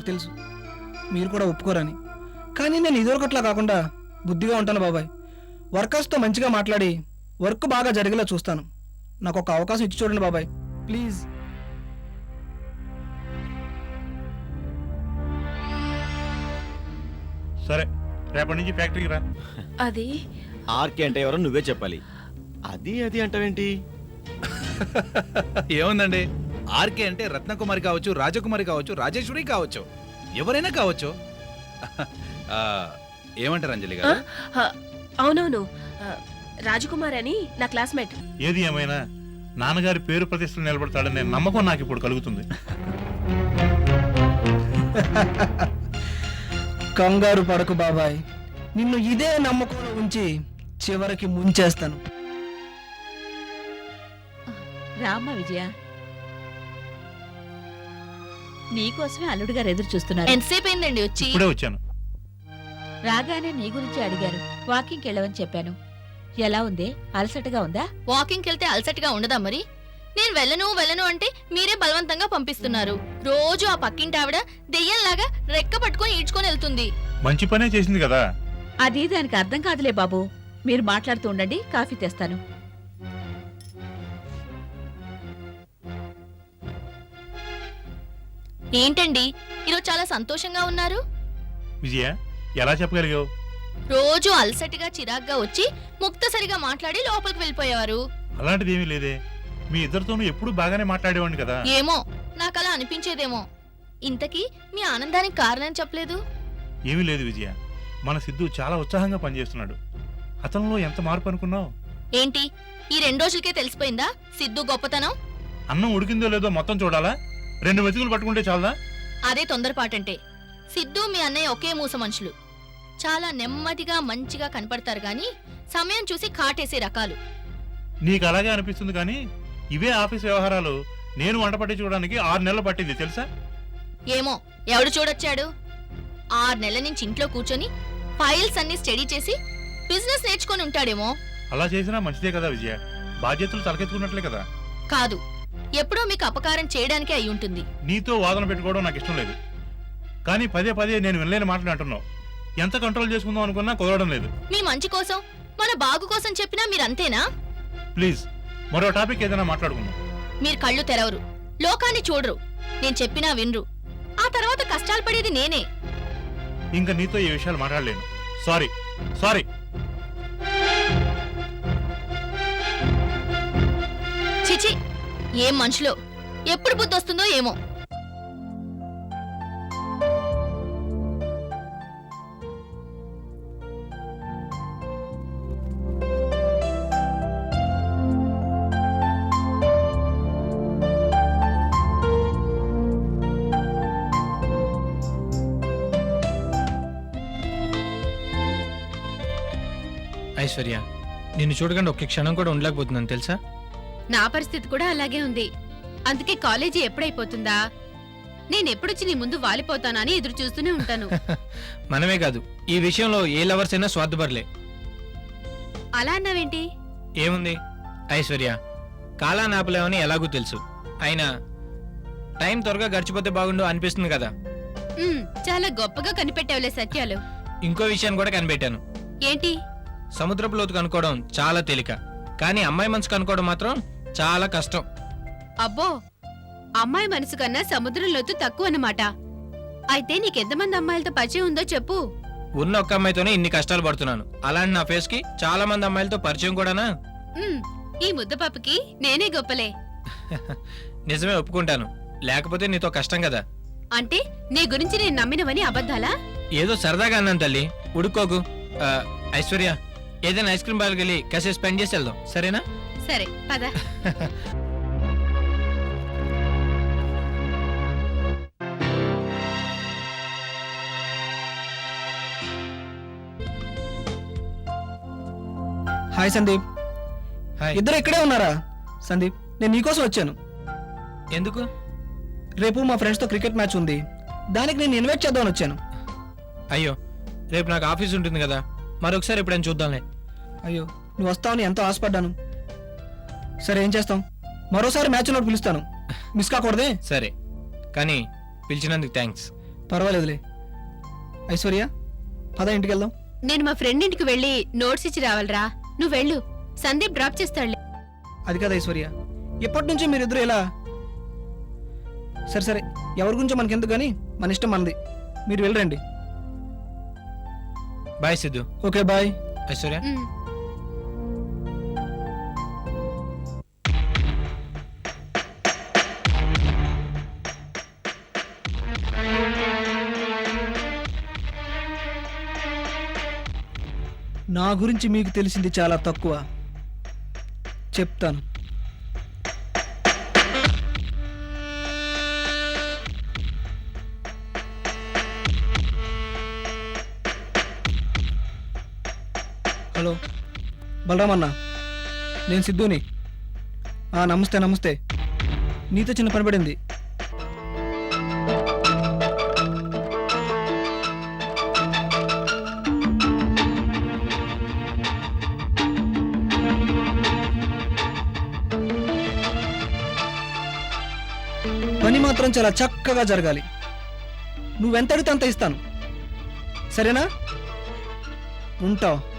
నాకు తెలుసు. మీరు కూడా ఒప్పుకోరని. కానీ నేను ఇదివరకట్లా కాకుండా బుద్ధిగా ఉంటాను బాబాయ్. వర్కర్స్తో మంచిగా మాట్లాడి వర్క్ బాగా జరిగేలా చూస్తాను. నాకు ఒక అవకాశం ఇచ్చి చూడండి బాబాయ్. ప్లీజ్. సరే రేపటి నుంచి ఫ్యాక్టరీకి రా. అది? ఆర్కే అంటే ఎవరో నువ్వే చెప్పాలి. అది అది అంటావేంటి? ఏముందండి? ఆర్కే అంటే రత్నకుమారి కావచ్చు రాజకుమారి కావచ్చు రాజేశ్వరి కావచ్చు. ఎవరైనా కావచ్చు. ఆ, ఏమంటారు అంజలి? గారు? ఆ, అవునవును. ఆ, రాజకుమార్ అని నా క్లాస్మేట్. ఏది ఏమైనా? నాన్నగారి పేరు ప్రతిష్టలు నిలబడతాడనే నమ్మకం నాకు ఇప్పుడు కలుగుతుంది. కంగారు పడకు బాబాయ్. నిన్ను ఇదే నమ్మకంలో ఉంచి చివరికి ముంచేస్తాను. రామ్మ విజయ. నీకోసమే అల్లుడు గారు ఎదురు చూస్తున్నారు. ఎంతసేపు అయిందండి వచ్చి? ఇప్పుడే వచ్చాను. రాగానే నీ గురించి అడిగారు. వాకింగ్కి వెళ్ళవని చెప్పాను. ఎలా ఉంది? అలసటగా ఉందా? వాకింగ్ వెళ్తే అలసటగా ఉండదా మరి? నేను వెళ్ళను వెళ్ళను అంటే మీరే బలవంతంగా పంపిస్తున్నారు. రోజు ఆ పక్కింటి ఆవిడ దెయ్యంలాగా రెక్క పట్టుకొని ఈడ్చుకొని వెళ్తుంది. మంచి పనే చేసింది కదా. అది దానికి అర్థం కాదులే బాబు. మీరు మాట్లాడుతూ ఉండండి కాఫీ తెస్తాను. ఏంటండి? ఈరోజు చాలా సంతోషంగా ఉన్నారు? విజయ ఎలా చెప్పగలిగావు? రోజు అలసటగా చిరాగ్గా వచ్చి ముక్తసరిగా మాట్లాడి లోపలికి వెళ్ళిపోయేవారు. అలాంటిది ఏమీ లేదే. మీ ఇద్దరితోనూ ఎప్పుడు బాగానే మాట్లాడేవాడిని కదా? ఏమో నాకు అలా అనిపించేదేమో. ఇంతకీ మీ ఆనందానికి కారణం చెప్పలేదు? ఏమీ లేదు విజయ. మన సిద్ధు చాలా ఉత్సాహంగా పనిచేస్తున్నాడు. అతనిలో ఎంత మార్పు అనుకున్నావు? ఏంటి? ఈ రెండు రోజులకే తెలిసిపోయిందా? సిద్ధు గొప్పతనం? అన్నం ఉడికిందో లేదో మొత్తం చూడాలా? రెండు వెతుకులు పట్టుకుంటే చాలదా? అదే తొందరపాటంటే. సిద్ధు మీ అన్నయ్య ఒకే మూస మనుషులు. చాలా నెమ్మదిగా మంచిగా కనపడతారు గాని సమయం చూసి కాటేసే రకాలు. నీకు అలాగే అనిపిస్తుంది కానీ ఇవే ఆఫీస్ వ్యవహారాలు. నేను వంట పట్టించుకోవడానికి ఆరు నెలలు పట్టింది తెలుసా? ఏమో ఎవడు చూడొచ్చాడు? ఆరు నెలల నుంచి ఇంట్లో కూర్చొని ఫైల్స్ అన్ని స్టడీ చేసి బిజినెస్ నేర్చుకొని ఉంటాడేమో. అలా చేసినా మంచిదే కదా విజయ? బాధ్యతలు తలకెత్తుకున్నట్లే కదా? కాదు ఎప్పుడో మీకు అపకారం చేయడానికే అయి ఉంటుంది. నీతో వాదన పెట్టుకోవడం నాకు ఇష్టం లేదు. కానీ పదే పదే నేను వినలేని మాటలు అంటున్నావు. ఎంత కంట్రోల్ చేసుకుందాం అనుకున్నా కుదరడం లేదు. మీ మంచి కోసం మన బాగు కోసం చెప్పినా మీరంతేనా? ప్లీజ్ మరో టాపిక్ ఏదైనా మాట్లాడుకుందాం. మీరు కళ్ళు తెరవరు లోకాన్ని చూడరు నేను చెప్పినా వినరు. ఆ తర్వాత కష్టాలు పడేది నేనే. ఇంకా నీతో ఈ విషయాలు మాట్లాడలేను. సారీ సారీ ఏం మనిషిలో? ఎప్పుడు బుద్ధి వస్తుందో ఏమో. ఐశ్వర్య నిన్ను చూడకుండా ఒక్క క్షణం కూడా ఉండలేకపోతున్నాను తెలుసా? నా పరిస్థితి కూడా అలాగే ఉంది. అందుకే కాలేజీ ఎప్పుడైపోతుందా? నేను ఎప్పుడొచ్చి నీ ముందు వాలిపోతానా అని ఎదురు చూస్తూనే ఉంటాను. మనమే కాదు ఈ విషయంలో ఏ లవర్స్ అయినా స్వార్థపడలే అలా అన్నావేంటి? ఏముంది? ఐశ్వర్య కాలాన్ని ఆపలేమని ఎలాగూ తెలుసు. అయినా టైం త్వరగా గడిచిపోతే బాగుండు అనిపిస్తుంది కదా. ఉమ్, చాలా గొప్పగా కనిపెట్టావులే సత్యాలు. ఇంకో విషయాన్ని కూడా కనిపెట్టాను. ఏంటి? సముద్రపు లోతు కనుక్కోవడం చాలా తేలిక. కానీ అమ్మాయి మనసు కనుక్కోవడం మాత్రం చాలా కష్టం. అబ్బో అమ్మాయి మనసు కన్నా సముద్రం లోతు తక్కువ అన్నమాట అయితే నీకెంతమంది అమ్మాయిలతో పరిచయం ఉందో చెప్పు. ఉన్న ఒక్క అమ్మాయితోనే ఇన్ని కష్టాలు పడుతున్నాను. అలాంటి నా ఫేస్కి చాలా మంది అమ్మాయిలతో పరిచయం కూడానా? ఉమ్, ఈ ముద్దపాపకి నేనే గొప్పలే. నిజమే ఒప్పుకుంటాను. లేకపోతే నీతో కష్టం కదా. అంటే నీ గురించి నేను నమ్మినవని అబద్ధాలా? ఏదో సరదాగా అన్నాను తల్లి. ఉడుకోకు ఆ, ఐశ్వర్య ఏదైనా ఐస్ క్రీమ్ బాల్కి వెళ్ళి కాసేపు స్పెండ్ చేసి వెళ్దాం. సరేనా? సరే పద. హాయ్ సందీప్. హాయ్. ఇద్దరు ఇక్కడే ఉన్నారా? సందీప్ నేను నీకోసం వచ్చాను. ఎందుకు? రేపు మా ఫ్రెండ్స్తో క్రికెట్ మ్యాచ్ ఉంది. దానికి నేను ఇన్వైట్ చేద్దామని వచ్చాను. అయ్యో రేపు నాకు ఆఫీస్ ఉంటుంది కదా. మరొకసారి ఎప్పుడైనా చూద్దాంలే. అయ్యో నువ్వు వస్తావని ఎంతో ఆశపడ్డాను. సరే ఏం చేస్తాం? మరోసారి మ్యాచ్ ఉన్నప్పుడు పిలుస్తాను. మిస్ కాకూడదే? సరే. కానీ పిలిచినందుకు థ్యాంక్స్. పర్వాలేదులే. ఐశ్వర్య పద ఇంటికి వెళ్దాం. నేను మా ఫ్రెండ్ ఇంటికి వెళ్ళి నోట్స్ ఇచ్చి రావాలిరా. నువ్వు వెళ్ళు. సందీప్ డ్రాప్ చేస్తాడులే. అది కాదు ఐశ్వర్య. ఎప్పటి నుంచి మీరిద్దరు ఇలా సరే సరే. ఎవరి గురించో మనకెందుకు కానీ మన ఇష్టం మనది. మీరు వెళ్ళరండి bye Siddhu. Okay bye. Aishwarya. ఉమ్. నా గురించి మీకు తెలిసింది చాలా తక్కువ. చెప్తాను. హలో బలరామన్న నేను సిద్ధుని. నమస్తే నమస్తే. నీతో చిన్న పని పడింది. పని చాలా చక్కగా జరగాలి. నువ్వెంత అడిగితే అంత ఇస్తాను. సరేనా? ఉంటావు.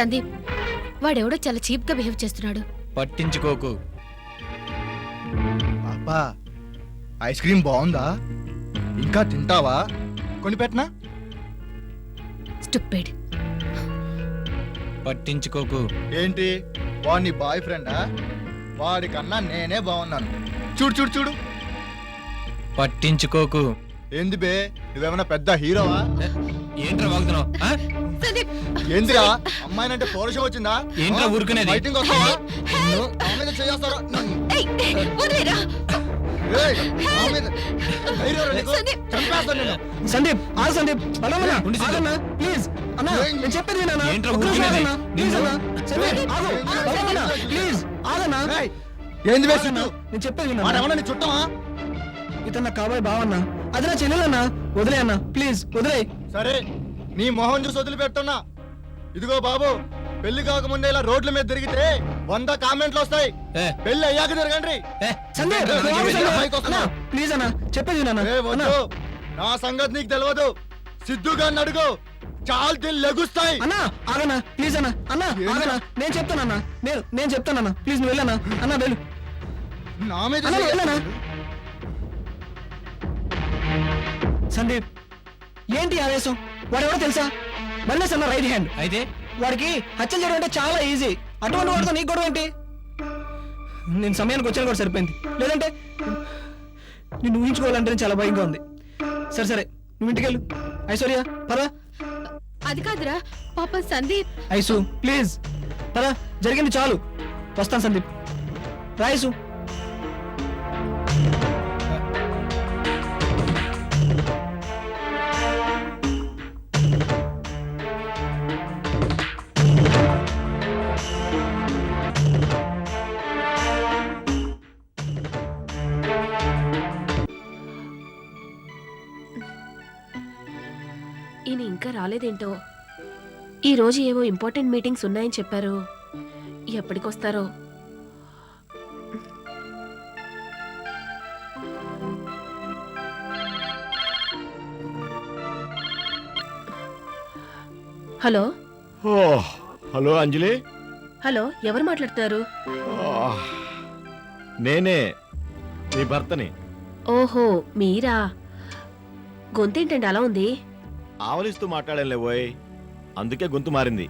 సందీప్ వాడెవడో చాలా చీప్గా బిహేవ్ చేస్తున్నాడు. పట్టించుకోకు. పాపా ఐస్ క్రీమ్ బాగుందా? ఇంకా తింటావా? కొని పెట్టనా స్టూపిడ్. పట్టించుకోకు. ఏంటి? వాడు నీ బాయ్ ఫ్రెండా? వాడి కన్నా నేనే బాగున్నాను. చూడు చూడు చూడు. పట్టించుకోకు. ఏంది బే? నువ్వేమన్నా పెద్ద హీరోవా? ఏంట్రా వాగుతున్నావు? సందీప్ ఏందిరా? అమ్మాయినంటే పౌరుషం వచ్చిందా? ఏంట్రా ఊరుకునేది? ఫైటింగ్ వస్తావా నీకు? సందీప్. ఆగన్నా ప్లీజ్. అన్నా? నేను చెప్పేది వినన్నా. ప్లీజ్ అన్నా. సందీప్ ఆగు. బలరామన్న ప్లీజ్. ఆగన్నా. ఏంది? నేను చెప్పేది వినన్నా? చుట్టమా? ఇతను నా కాబోయే బావన్నా. అది నా చెల్లెలన్నా. వదిలే అన్నా. ప్లీజ్ వదిలే. సరే నీ మొహం చూసి వదిలిపెట్టున్నా ఇదిగో బాబు పెళ్ళి కాకముందే ఇలా రోడ్ల మీద తిరిగితే వంద కామెంట్లు వస్తాయి. ఏ, పెళ్ళి అయ్యాక తిరగండి. ఏ. పైకి వస్తున్నా. ప్లీజ్ అన్నా చెప్పేది ఏ అన్నా. వద్దు. నా సంగతి నీకు తెలియదు సిద్ధుగా అడుగు. చాలు తెల్లి లెగుస్తాయి. అన్నా ఆగన్నా ప్లీజ్ అన్నా. అన్నా ఏంట్రా? ఆగన్నా. నేను చెప్తానన్నా నేను నేను చెప్తానన్నా ప్లీజ్ నువ్వు వెళ్ళన్నా. అన్నా వెళ్ళు. నా మీద అన్నా. వెళ్ళనా? సందీప్ ఏంటి ఆవేశం? వాడెవడో తెలుసా? మల్లేష్ అన్న రైట్ హ్యాండ్ అయితే? వాడికి హత్యలు చేయడం అంటే చాలా ఈజీ అటువంటి వాడితో నీకు గొడవ ఏంటి? నేను సమయానికి వచ్చాను కూడా సరిపోయింది. లేదంటే నిన్ను ఊహించుకోవాలంటే చాలా భయంగా ఉంది. సరే సరే నువ్వు ఇంటికి వెళ్ళు. ఐశ్వర్య పరా అది కాదురా పాపం సందీప్. ఐసు ప్లీజ్ పరా జరిగింది చాలు. వస్తాను సందీప్. రాయసు రాలేదేంటో? ఈ రోజు ఏవో ఇంపార్టెంట్ మీటింగ్స్ ఉన్నాయని చెప్పారు. ఎప్పటికొస్తారో? హలో? హలో అంజలి. హలో ఎవరు మాట్లాడుతున్నారు? ఆ, నేనే నీ భర్తని. ఓహో మీరా? గొంతేంటండి అలా ఉంది? ఆవలిస్తూ మాట్లాడలే ఓయ్ అందుకే గొంతు మారింది.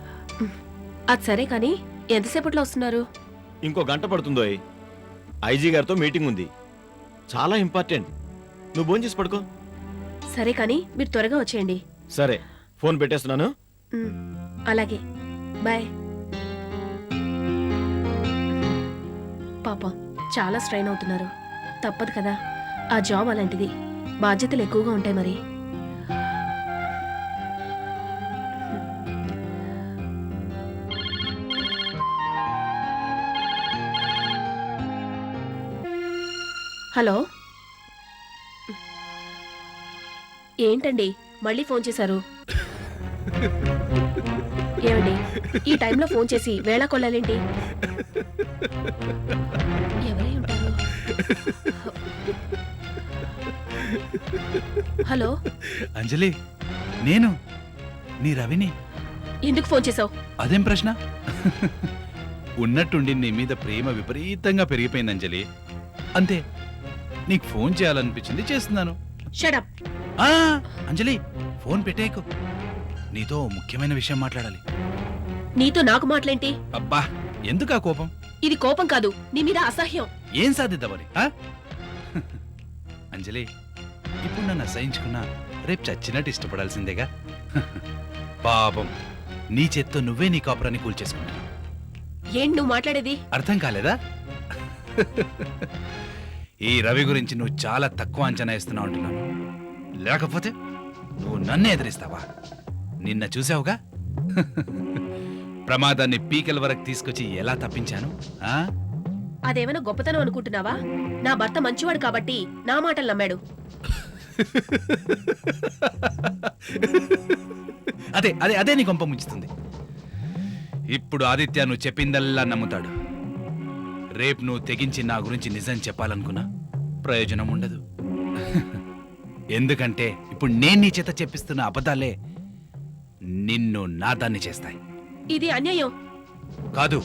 అది సరే కానీ ఎంతసేపట్లో వస్తున్నారు? ఇంకో గంట పడుతుందోయ్ ఐజీ గారితో మీటింగ్ ఉంది. చాలా ఇంపార్టెంట్. నువ్వు భోజనం చేసి పడుకో. సరే కానీ మీరు త్వరగా వచ్చేయండి. సరే ఫోన్ పెట్టేస్తున్నాను. ఉమ్, అలాగే. బాయ్. పాపం చాలా స్ట్రైన్ అవుతున్నారు. తప్పదు కదా. ఆ జాబ్ అలాంటిది. బాధ్యతలు ఎక్కువగా ఉంటాయి మరి. హలో. ఏంటండి? మళ్ళీ ఫోన్ చేశారు. ఏమండి? ఈ టైంలో ఫోన్ చేసి వేళ కొల్లాలేంటి? ఎవరై ఉంటారు? హలో. అంజలి నేను నీ రవిని. ఎందుకు ఫోన్ చేసావు అదేం ప్రశ్న? ఉన్నట్టుండి నీ మీద ప్రేమ విపరీతంగా పెరిగిపోయింది అంజలి. అంతే. నీకు ఫోన్ చేయాలనిపించింది చేస్తున్నాను. షడప్ ఆ, అంజలి ఫోన్ పెట్టేయకు. నీతో ఓ ముఖ్యమైన విషయం మాట్లాడాలి. నీతో నాకు మాటలేంటి అబ్బా ఎందుకా కోపం? ఇది కోపం కాదు నీ మీద అసహ్యం. ఏం సాధిద్దామని ఆ? అంజలి ఇప్పుడు నన్ను అసహించుకున్నా రేపు చచ్చినట్టు ఇష్టపడాల్సిందేగా? పాపం నీ చేత్తో నువ్వే నీ కాపురాన్ని కూల్చేసుకుంటున్నావు. ఏంటి నువ్వు మాట్లాడేది? అర్థం కాలేదా? ఈ రవి గురించి నువ్వు చాలా తక్కువ అంచనా ఇస్తున్నావు అంటున్నాను. లేకపోతే నువ్వు నన్నే ఎదిరిస్తావా? నిన్న చూసావుగా? ప్రమాదాన్ని పీకల వరకు తీసుకొచ్చి ఎలా తప్పించాను ఆ? అదేమైనా గొప్పతనం అనుకుంటున్నావా? నా భర్త మంచివాడు కాబట్టి నా మాటలు నమ్మాడు. అదే అదే అదే నీ కొంప ముంచుతుంది. ఇప్పుడు ఆదిత్య నువ్వు చెప్పిందల్లా నమ్ముతాడు. రేపు నువ్వు తెగించి నా గురించి నిజం చెప్పాలనుకున్నా ప్రయోజనం ఉండదు. ఎందుకంటే ఇప్పుడు నేను నీ చేత చెప్పిస్తున్న అబద్ధాలే నిన్ను నాదాన్ని చేస్తాయి. ఇది అన్యాయం. కాదు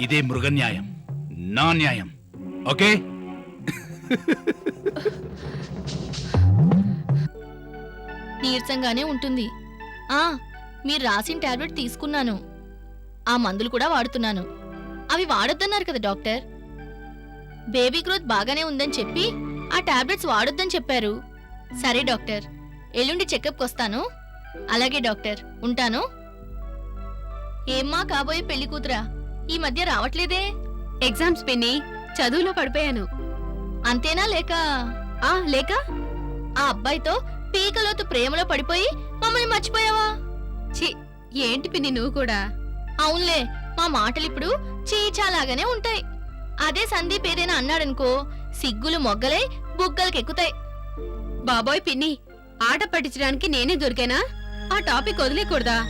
ఇదే మృగన్యాయం నా న్యాయం ఓకే? నీరసంగానే ఉంటుంది. ఆ మీరు రాసిన టాబ్లెట్ తీసుకున్నాను. ఆ మందులు కూడా వాడుతున్నాను. అవి వాడొద్దన్నారు కదా డాక్టర్. బేబీ గ్రోత్ బాగానే ఉందని చెప్పి ఆ టాబ్లెట్స్ వాడొద్దని చెప్పారు. సరే డాక్టర్. ఎల్లుండి చెకప్కి వస్తాను. అలాగే డాక్టర్. ఉంటాను. ఏమ్మా కాబోయే పెళ్ళి కూతురా? ఈ మధ్య రావట్లేదే. ఎగ్జామ్స్ పిన్ని చదువులో పడిపోయాను. అంతేనా లేక? ఆ లేక? ఆ అబ్బాయితో పీకలోతు ప్రేమలో పడిపోయి మమ్మల్ని మర్చిపోయావా? ఛీ ఏంటి పిన్ని నువ్వు కూడా? అవునులే మా మాటలు ఇప్పుడు చీచాలాగానే ఉంటాయి. అదే సందీప్ ఏదైనా అన్నాడనుకో సిగ్గులు మొగ్గలై బుగ్గలకెక్కుతాయి. బాబోయ్ పిన్ని ఆట పట్టించడానికి నేనే దొరికానా? ఆ టాపిక్ వదిలేకూడదా?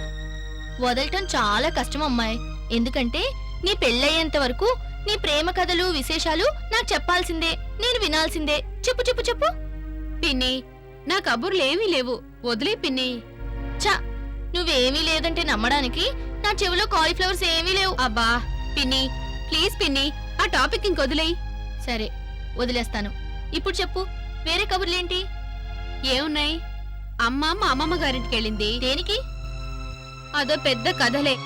వదలటం చాలా కష్టం అమ్మాయి. ఎందుకంటే నీ పెళ్ళయ్యేంత వరకు నీ ప్రేమ కథలు విశేషాలు నాకు చెప్పాల్సిందే. నేను వినాల్సిందే. చెప్పు చెప్పు చెప్పు. పిన్ని నా కబుర్లు ఏమీ లేవు. వదిలే పిన్ని. చ నువ్వేమీ లేదంటే నమ్మడానికి నా చెవిలో కాలీఫ్లవర్స్ ఏమీ లేవు. అబ్బా! పిన్ని ప్లీజ్ పిన్ని ఆ టాపిక్ ఇంకొదిలేయ్ సరే వదిలేస్తాను. ఇప్పుడు చెప్పు వేరే కబుర్లేంటి? ఏమున్నాయి? అమ్మ మా అమ్మమ్మ గారింటికి వెళ్ళింది దేనికి? అదో పెద్ద కథలే.